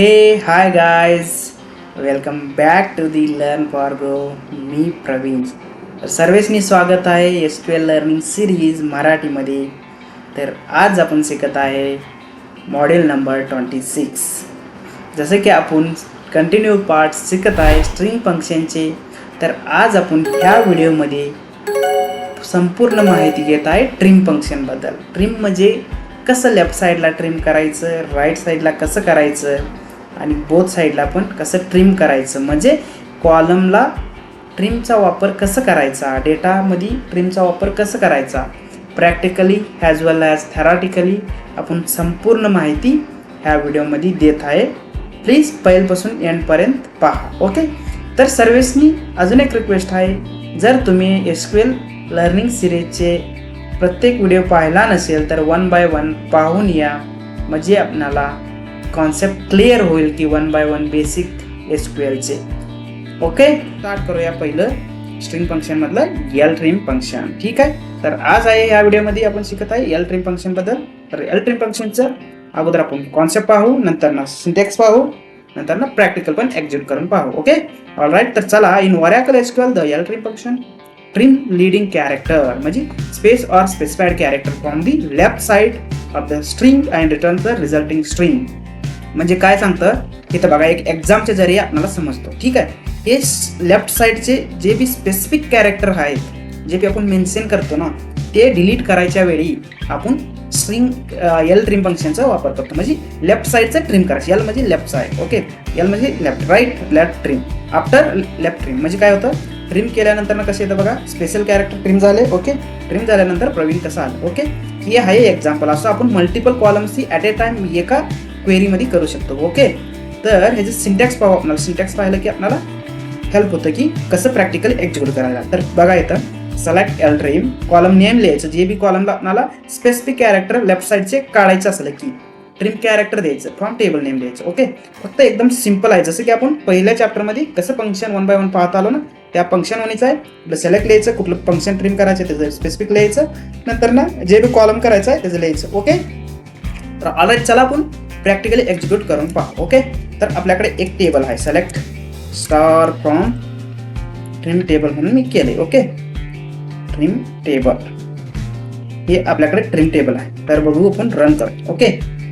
Hey hi guys welcome back to the learn for grow मी प्रवीण तर सर्वेसनी स्वागत आहे एस ट्वेल एल लर्निंग सिरीज मराठीमध्ये. तर आज आपण शिकत आहे मॉडेल नंबर ट्वेंटी सिक्स जसं की आपण कंटिन्यू पार्ट शिकत आहे स्ट्रिंग फंक्शनचे तर आज आपण ह्या व्हिडिओमध्ये संपूर्ण माहिती घेत आहे ट्रिम फंक्शनबद्दल ट्रिम म्हणजे कसं लेफ्ट साईडला ट्रिम करायचं राईट साईडला कसं करायचं आणि बोथ साईडला पण कसं ट्रिम करायचं? म्हणजे कॉलमला ट्रिमचा वापर कसं करायचा? डेटामध्ये ट्रिमचा वापर कसं करायचा? Practically as well as theoretically आपण संपूर्ण माहिती ह्या व्हिडिओमध्ये देत आहे. प्लीज पहिल्यापासून एंडपर्यंत पहा ओके तर सर्वेसनी अजून एक रिक्वेस्ट आहे. जर तुम्ही एस लर्निंग सिरीजचे प्रत्येक व्हिडिओ पाहिला नसेल तर वन बाय वन पाहून या. म्हणजे आपणाला कॉन्सेप्ट क्लिअर होईल की one by one basic S Q एलचे ओके स्टार्ट करूया पहिलं स्ट्रिंग फंक्शनमधलं एल ट्रिम फंक्शन ठीक आहे? तर आज आहे या व्हिडिओमध्ये आपण शिकत आहे एल ट्रिम फंक्शनबद्दल तर एल ट्रिम फंक्शनचं अगोदर आपण कॉन्सेप्ट पाहू नंतर ना सिंटेक्स पाहू नंतर ना प्रॅक्टिकल पण एक्झिक्यूट करून पाहू. ओके ऑल राईट तर चला in Oracle SQL the L trim function trim leading character म्हणजे space or specified character from the left side of the string and return the resulting string म्हणजे काय सांगतं? तिथं बघा एक एक्झामच्या जरिये आपल्याला समजतो. ठीक आहे? हे लेफ्ट साईडचे जे बी स्पेसिफिक कॅरेक्टर आहेत जे बी आपण मेन्शन करतो ना ते डिलीट करायच्या वेळी आपण स्ट्रिंग एल ट्रिम फंक्शनचा वापर करतो. म्हणजे लेफ्ट साईडचं ट्रिम करायचं. एल म्हणजे लेफ्ट साईड ओके एल म्हणजे left right left trim after left trim म्हणजे काय होतं? ट्रिम केल्यानंतर ना कसं येतं बघा? स्पेशल कॅरेक्टर ट्रिम झाले ओके ट्रिम झाल्यानंतर प्रवीण कसं आलं ओके हे आहे एक्झाम्पल असं आपण मल्टिपल कॉलम्सची ॲट ए टाइम एका क्वेरीमध्ये करू शकतो ओके तर ह्याचे सिंटॅक्स पाहू आपल्याला सिंटॅक्स पाहिलं की आपल्याला हेल्प होतं की कसं प्रॅक्टिकल एक्झिक्यूट करायला. तर बघा येतं select L trim column name लिहायचं जे बी कॉलमला आपल्याला स्पेसिफिक कॅरेक्टर लेफ्ट साईडचे काढायचं असलं की ट्रिम कॅरेक्टर द्यायचं फ्रॉम टेबल नेम द्यायचं ओके फक्त एकदम सिंपल आहे जसं की आपण पहिल्या चॅप्टरमध्ये कसं फंक्शन वन बाय वन पाहत आलो ना त्या फंक्शन वनीचं आहे आपलं सिलेक्ट लिहायचं कुठलं फंक्शन ट्रिम करायचं त्याचं स्पेसिफिक लिहायचं नंतर ना जे बी कॉलम करायचं आहे त्याचं लिहायचं ओके तर आलं चला आपण प्रॅक्टिकली एक्झिक्यूट करून पहा ओके? तर आपल्याकडे एक टेबल आहे. Select star from trim table म्हणून मी केले ओके? ट्रिम टेबल हे आपल्याकडे ट्रिम टेबल आहे. तर बघू आपण रन करू ओके?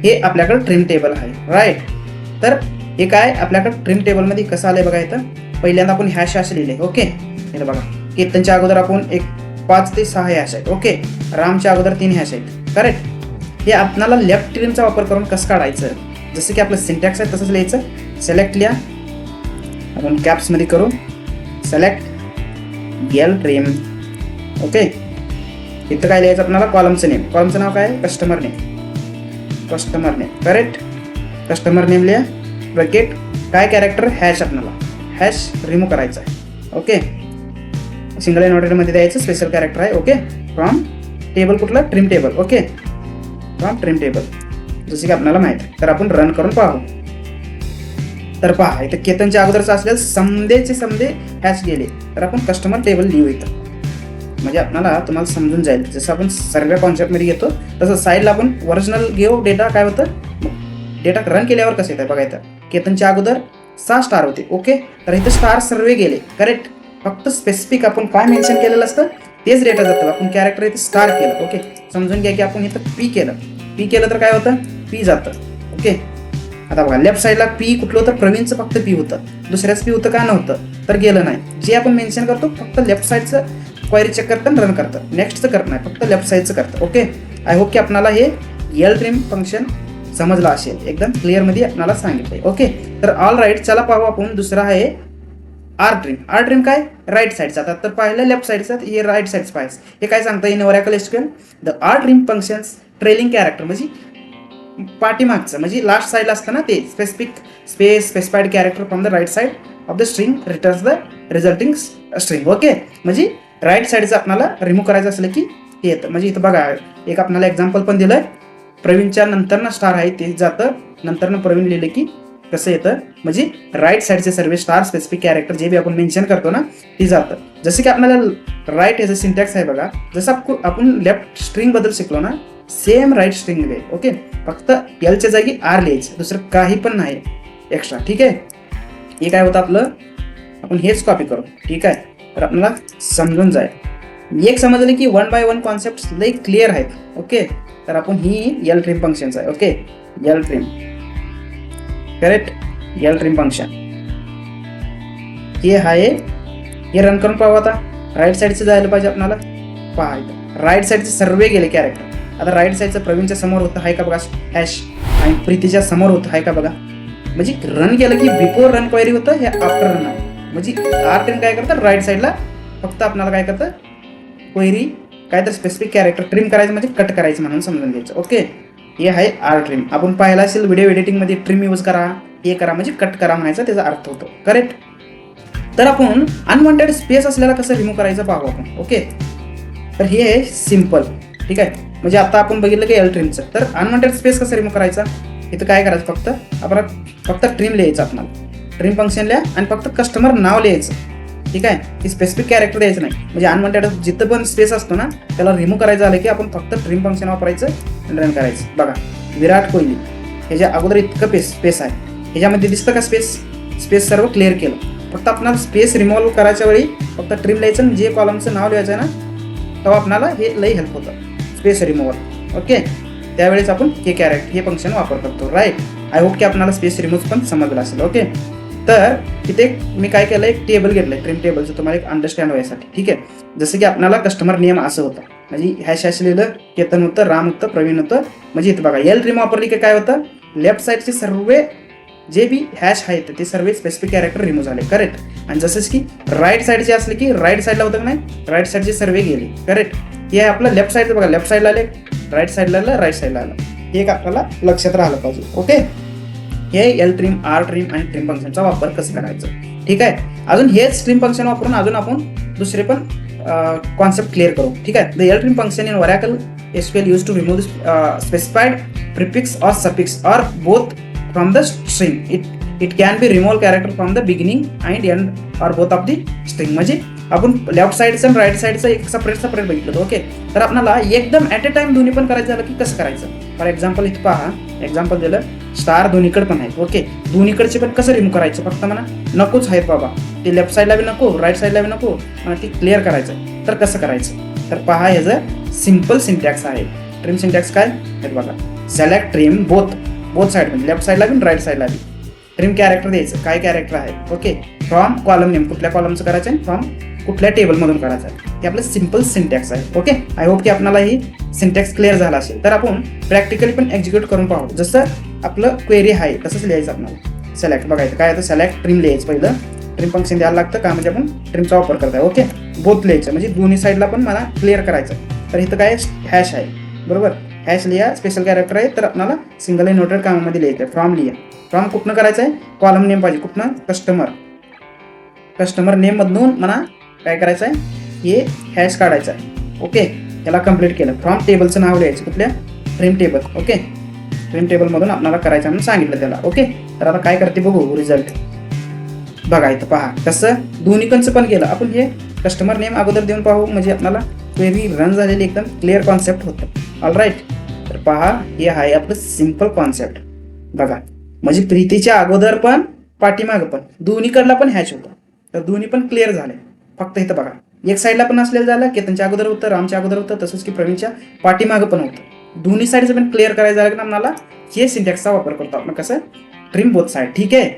हे आपल्याकडे ट्रिम टेबल आहे राईट तर हे काय आपल्याकडे ट्रिम टेबलमध्ये कसं आलं बघा इथं? पहिल्यांदा आपण हॅश हॅश लिहिले ओके? हे बघा. केतनच्या अगोदर आपण एक पाच ते सहा हॅश आहेत ओके? रामच्या अगोदर तीन हॅश आहेत करेक्ट हे आपणाला लेफ्ट ट्रिमचा वापर करून कसं काढायचं? जसं की आपलं सिंटॅक्स आहे तसंच लिहायचं. सिलेक्ट लिहा. आपण कॅप्समध्ये करू. सिलेक्ट गेल ट्रिम ओके इथं काय लिहायचं आपल्याला कॉलमचं नेम कॉलमचं नाव काय? आहे customer name customer name correct customer name लिहा. ब्रॅकेट काय कॅरेक्टर हॅश आपल्याला हॅश रिमूव्ह करायचा आहे. ओके सिंगल ऑर्डरमध्ये द्यायचं. स्पेशल कॅरेक्टर आहे. ओके फ्रॉम टेबल कुठलं? ट्रिम टेबल ओके किंवा ट्रिम टेबल जसे की आपल्याला माहीत आहे. तर आपण रन करून पाहू. तर पहा इथं केतनच्या अगोदरचं असल्यास समदेचे समदे हॅश गेले तर आपण कस्टमर टेबल लिहू इथं. म्हणजे आपल्याला तुम्हाला समजून जाईल. जसं आपण सर्व कॉन्सेप्टमध्ये घेतो तसं साईडला आपण ओरिजिनल घेऊ डेटा काय होतं? डेटा रन केल्यावर कसं येतं? बघा इथं. केतनच्या अगोदर सहा स्टार होते. ओके तर इथं स्टार सर्वे गेले करेक्ट फक्त स्पेसिफिक आपण काय मेन्शन केलेलं असतं? तेच डेटा जातं. आपण कॅरेक्टर इथे स्टार केलं ओके समजून घ्या की आपण इथं पी केलं. पी केलं तर काय होतं? पी जातं ओके आता बघा लेफ्ट साईडला पी कुठलं होतं? प्रवीणचं फक्त पी होतं. दुसऱ्याच पी होतं का? नव्हतं. तर गेलं नाही. जे आपण मेन्शन करतो फक्त लेफ्ट साईडचं क्वायरी चेक करतं रन करतं. नेक्स्टचं करत नाही फक्त लेफ्ट साईडचं करतं ओके आय होप की आपणाला हे एल ट्रिम फंक्शन समजलं असेल. एकदम क्लिअरमध्ये आपणाला सांगितलं ओके तर ऑल राईट चला पाहू आपण. दुसरा आहे आर ट्रिम आर ट्रिम काय? राईट साईड जातात तर पाहिलं लेफ्ट साईडचा हे राईट साईड पाहिजे हे काय सांगता? येईल Oracle SQL the R trim functions trailing character म्हणजे पाठीमागचं म्हणजे लास्ट साईडला असतं ना ते specific space specified character from the right side of the string returns the resulting string okay म्हणजे राईट साईडचं आपल्याला रिमूव्ह करायचं असलं की ते येतं. म्हणजे इथं बघा एक आपल्याला एक्झाम्पल पण दिलं आहे प्रवीणच्या नंतरनं स्टार आहे ते जातं. नंतरनं प्रवीण लिहिलं की कसं येतं? म्हणजे राईट साईडचे सर्व स्टार स्पेसिफिक कॅरेक्टर जे बी आपण मेन्शन करतो ना ते जातं. जसं की आपल्याला राईट याचं सिंटॅक्स आहे बघा. जसं आपको- आपण लेफ्ट स्ट्रिंगबद्दल शिकलो ना same right string way okay फक्त एलच्या जागी आर लिहायचं दुसरं काही पण नाही. एक्स्ट्रा ठीक आहे? हे काय होतं आपलं? आपण हेच कॉपी करू ठीक आहे? तर आपल्याला समजून जाईल. एक समजलं की वन बाय वन कॉन्सेप्ट लई क्लिअर आहेत ओके तर आपण ही यल ट्रिम फंक्शन्स आहे okay L trim correct? L trim function हे आहे हे रन करून पाहू आता. राईट साईडचं जायला पाहिजे आपल्याला पहा इथं राईट साईडचे सर्व गेले कॅरेक्टर आता राईट साईडचं प्रवीणच्या समोर होतं आहे का बघा? हॅश आणि प्रीतीच्या समोर होतं आहे का बघा? म्हणजे रन केलं की बिफोर रन क्वायरी होतं हे आफ्टर रन आहे. म्हणजे आर ट्रिम काय करतं? राईट साईडला फक्त आपल्याला काय करतं? क्वेरी काय तर स्पेसिफिक कॅरेक्टर ट्रिम करायचं म्हणजे कट करायचं म्हणून समजून घ्यायचं. ओके हे आहे आर ट्रिम आपण पाहिला असेल व्हिडिओ एडिटिंगमध्ये ट्रिम यूज करा हे करा म्हणजे कट करा म्हणायचा त्याचा अर्थ होतो. करेक्ट तर आपण अनवॉन्टेड स्पेस असलेला कसं रिमूव्ह करायचं पाहू आपण. ओके तर हे आहे सिंपल ठीक आहे? म्हणजे आता आपण बघितलं की एल ट्रिमचं तर अनवॉन्टेड स्पेस कसं रिमूव्ह करायचा? इथं काय करायचं? फक्त आपण फक्त ट्रिम लिहायचं आपल्याला. ट्रिम फंक्शन लिहा आणि फक्त कस्टमर नाव लिहायचं. ठीक आहे? की स्पेसिफिक कॅरेक्टर द्यायचं नाही. म्हणजे अनवॉन्टेड जिथं पण स्पेस असतो ना त्याला रिमूव्ह करायचं झालं की आपण फक्त ट्रिम फंक्शन वापरायचं आणि रन करायचं. बघा विराट कोहली ह्याच्या अगोदर इतकं पेस स्पेस आहे. ह्याच्यामध्ये दिसतं का स्पेस स्पेस सर्व क्लिअर केलं. फक्त आपणाला स्पेस रिमूव्ह करायच्या वेळी फक्त ट्रिम लिहायचं आणि जे कॉलमचं नाव लिहायचं आहे ना तेव्हा आपणाला हे लई हेल्प होतं. स्पेस रिमूव्हल ओके त्यावेळेस आपण हे कॅरेक्ट हे फंक्शन वापर करतो राईट आय होप की आपणाला स्पेस रिमूव्ह पण समजलं असेल. ओके तर तिथे एक मी काय केलं एक टेबल घेतलंय ट्रिम टेबलचं तुम्हाला एक अंडरस्टँड व्हायसाठी ठीक आहे? जसं की आपल्याला कस्टमर नियम असं होतं. म्हणजे हॅश हॅश लिहिलं केतन होतं राम होतं प्रवीण होतं म्हणजे इथं बघा एल रिम वापरली की काय होतं? लेफ्ट साईडचे सर्व जे बी हॅश आहेत ते सर्व स्पेसिफिक कॅरेक्टर रिमूव्ह झाले करेक्ट आणि जसंच की राईट साईडचे असले की राईट साईडला होतं नाही? राईट साईडचे सर्व गेले करेक्ट हे आपलं लेफ्ट साईडचं बघा लेफ्ट साईडला आले राईट साईडला आलं राईट साईडला आलं. हे एक आपल्याला लक्षात राहिलं पाहिजे ओके हे एल ट्रिम आर ट्रिम आणि ट्रिम फंक्शनचा वापर कसं करायचं? ठीक आहे? अजून हेच ट्रिम फंक्शन वापरून अजून आपण दुसरे पण कॉन्सेप्ट क्लिअर करू. ठीक आहे? The L trim function in वरॅकल as well use to the specified prefix or suffix or both from the the it it can B be character from the the and and or or of the the म्हणजे आपण left साईडचं आणि right साईडचं एक separate separate बघितलं होतं. Okay तर आपल्याला एकदम at a time दोन्ही पण करायचं झालं की कसं करायचं? फॉर एक्झाम्पल इथं पहा. एक्झाम्पल दिलं स्टार दोन्हीकडे पण आहेत ओके दोन्हीकडचे पण कसं रिमूव्ह करायचं? फक्त म्हणा नकोच आहेत बाबा. ते लेफ्ट साईडला बी नको राईट साईडला बी नको मला ती क्लिअर करायचं. तर कसं करायचं? तर पहा ह्याचं सिंपल सिंटॅक्स आहे. ट्रिम सिंटॅक्स काय? हे बघा. Select trim both both side म्हणजे लेफ्ट साईडला बी राईट साईडला बी. ट्रिम कॅरेक्टर द्यायचं. काय कॅरेक्टर आहे? Okay from column name. कुठल्या कॉलमचं करायचं आहे? फ्रॉम कुठल्या टेबलमधून करायचा आहे? हे आपलं सिंपल सिंटॅक्स आहे. ओके आय होप की आपल्याला ही सिंटॅक्स क्लिअर झाला असेल. तर आपण प्रॅक्टिकली पण एक्झिक्यूट करून पाहू. जसं आपलं क्वेरी आहे तसंच लिहायचं आपल्याला. सिलेक्ट बघायचं. काय तर सिलेक्ट ट्रिम लिहायचं पहिलं. ट्रिम फंक्शन द्यायला लागतं. का म्हणजे आपण ट्रिमचा वापर करताय. ओके बोथ लिहायचं. म्हणजे दोन्ही साईडला पण मला क्लिअर करायचं तर इथं काय? हॅश आहे. बरोबर? हॅश लिहा. स्पेशल कॅरेक्टर आहे. तर आपल्याला सिंगल नोटेड कामामध्ये लिहायचं आहे. फ्रॉम लिहा. फ्रॉम कुठनं करायचं आहे? कॉलम नेम पाहिजे. कुठनं? कस्टमर कस्टमर नेममधून मला काय करायचं आहे हे हॅश काढायचं आहे ओके त्याला कंप्लीट केलं. फ्रॉम टेबलचं नाव लिहायचं कुठल्या? फ्रेम टेबल ओके फ्रेम टेबलमधून आपल्याला करायचं म्हणून सांगितलं त्याला. ओके तर आता काय करते बघू? रिझल्ट बघा इथं पहा. कसं? दोन्हीकडचं पण गेलं आपण हे कस्टमर नेम अगोदर देऊन पाहू. म्हणजे आपल्याला क्वेरी रन झालेली एकदम क्लिअर कॉन्सेप्ट होतं. ऑल राईट तर पहा हे आहे आपलं सिंपल कॉन्सेप्ट बघा. म्हणजे प्रीतीच्या अगोदर पण पाठीमागं पण. दोन्हीकडला पण हॅच होतं. तर दोन्ही पण क्लिअर झाले. फक्त इथं बघा. एक साईडला पण असलेलं झालं केतनच्या अगोदर होतं रामच्या अगोदर होतं तसंच की प्रवीणच्या पाठीमागं पण होतं. दोन्ही साईडचं पण क्लिअर करायचं झालं की आपल्याला? हे सिंटॅक्सचा वापर करतो आपण. कसं? ट्रिम बोथ साईड ठीक आहे?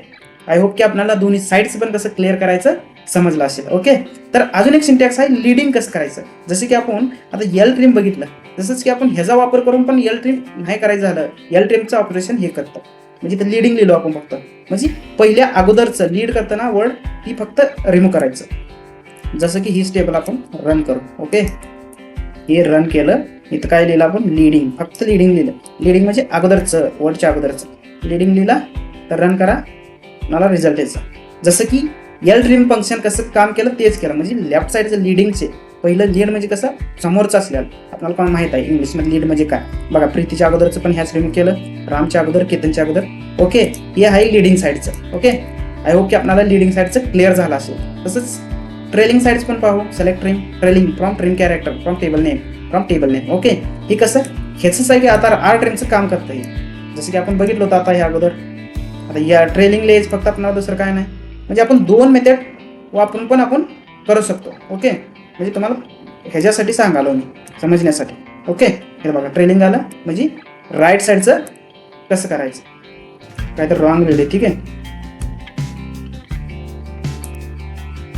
आय होप की आपल्याला दोन्ही साईड्स पण कसं क्लिअर करायचं समजलं असेल. ओके तर अजून एक सिंटॅक्स आहे लिडिंग कसं करायचं? जसं की आपण आता यल ट्रिम बघितलं. तसंच की आपण ह्याचा वापर करून पण यल ट्रिम नाही करायचं झालं. यल ट्रिमचं ऑपरेशन हे करतं. म्हणजे ते लिडिंग लिहिलो आपण फक्त. म्हणजे पहिल्या अगोदरचं लीड करताना वर्ड ही फक्त रिमूव्ह करायचं. जसं की ही स्टेबल आपण रन करू ओके हे रन केलं इथं काय लिहिलं आपण? लिडिंग फक्त लिडिंग लिहिलं. लिडिंग म्हणजे अगोदरचं वर्डच्या अगोदरचं. लिडिंग लिहिला तर रन करा. मला रिझल्ट यायचा जसं की एल ड्रीम फंक्शन कसं काम केलं तेच केलं. म्हणजे लेफ्ट साईडचं लिडिंगचे पहिलं लीड म्हणजे कसं? समोरचं असल्याला. आपल्याला पण माहीत आहे? इंग्लिशमध्ये लीड म्हणजे काय? बघा प्रीतीच्या अगोदरचं पण ह्याच रिमूव्ह केलं रामच्या अगोदर केतनच्या अगोदर. ओके हे आहे लिडिंग साईडचं ओके आय होप की आपल्याला लिडिंग साईडचं क्लिअर झालं असेल. तसंच ट्रेलिंग साईड्स पण पाहू. Select trim trailing from trim character from table name from table name okay हे कसं? ह्याचंच आहे की आता आर ट्रेनचं काम करतं हे. जसं की आपण बघितलं होतं आता ह्या अगोदर. आता या ट्रेलिंग लेज फक्त आपल्याला दुसरं काय नाही. म्हणजे आपण दोन मेथड वापरून पण आपण करू शकतो. ओके म्हणजे तुम्हाला ह्याच्यासाठी सांगालो मी समजण्यासाठी. ओके हे बघा ट्रेलिंग आलं. म्हणजे राईट साईडचं कसं करायचं? काय तर रॉंग लिहिले ठीक आहे?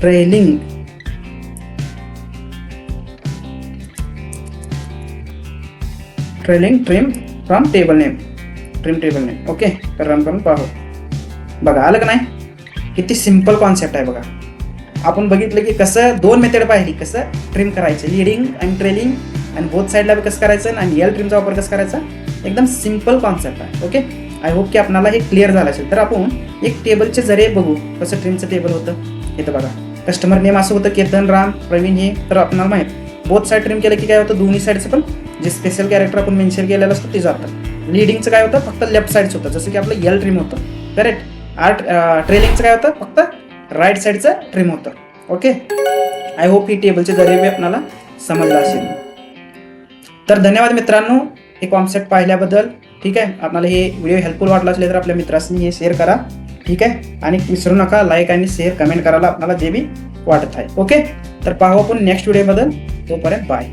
Trailing trailing trim from table name trim table name okay तर रन करून पाहू बघा आलं का नाही? किती सिंपल कॉन्सेप्ट आहे बघा. आपण बघितलं की कसं दोन मेथड पाहिली कसं ट्रिम करायचं. लिडिंग आणि ट्रेलिंग आणि बोथ साईडला कसं करायचं आणि एल ट्रिमचा वापर कसं करायचा? एकदम सिंपल कॉन्सेप्ट आहे. ओके आय होप की आपणाला हे क्लिअर झालं असेल. तर आपण एक टेबलचे जरे बघू. कसं ट्रिमचं टेबल होतं? हे तर बघा. कस्टमर नेम असं होतं केतन राम प्रवीण हे तर आपणाला माहीत. बोथ साईड ट्रिम केलं की काय होतं? दोन्ही साईडचं पण जे स्पेशल कॅरेक्टर आपण मेन्शन केलेलं असतं ते जातं. लिडिंगचं काय होतं? फक्त लेफ्ट साईडचं होतं. जसं की आपलं यल ट्रिम होतं. करेक्ट आर्ट ट्रेलिंगचं काय होतं? फक्त राईट साईडचं ट्रिम होतं. ओके आय होप ही टेबलचे जरी आपल्याला समजलं असेल. तर धन्यवाद मित्रांनो. हे कॉन्सेप्ट पाहिल्याबद्दल. ठीक आहे? आपल्याला हे व्हिडिओ हेल्पफुल वाटला असेल तर आपल्या मित्रांनी हे शेअर करा. ठीक आहे? आणि विसरू नका लाईक आणि शेअर कमेंट करायला आपल्याला जे बी वाटत आहे. ओके तर पाहू आपण नेक्स्ट व्हिडिओमध्ये तोपर्यंत बाय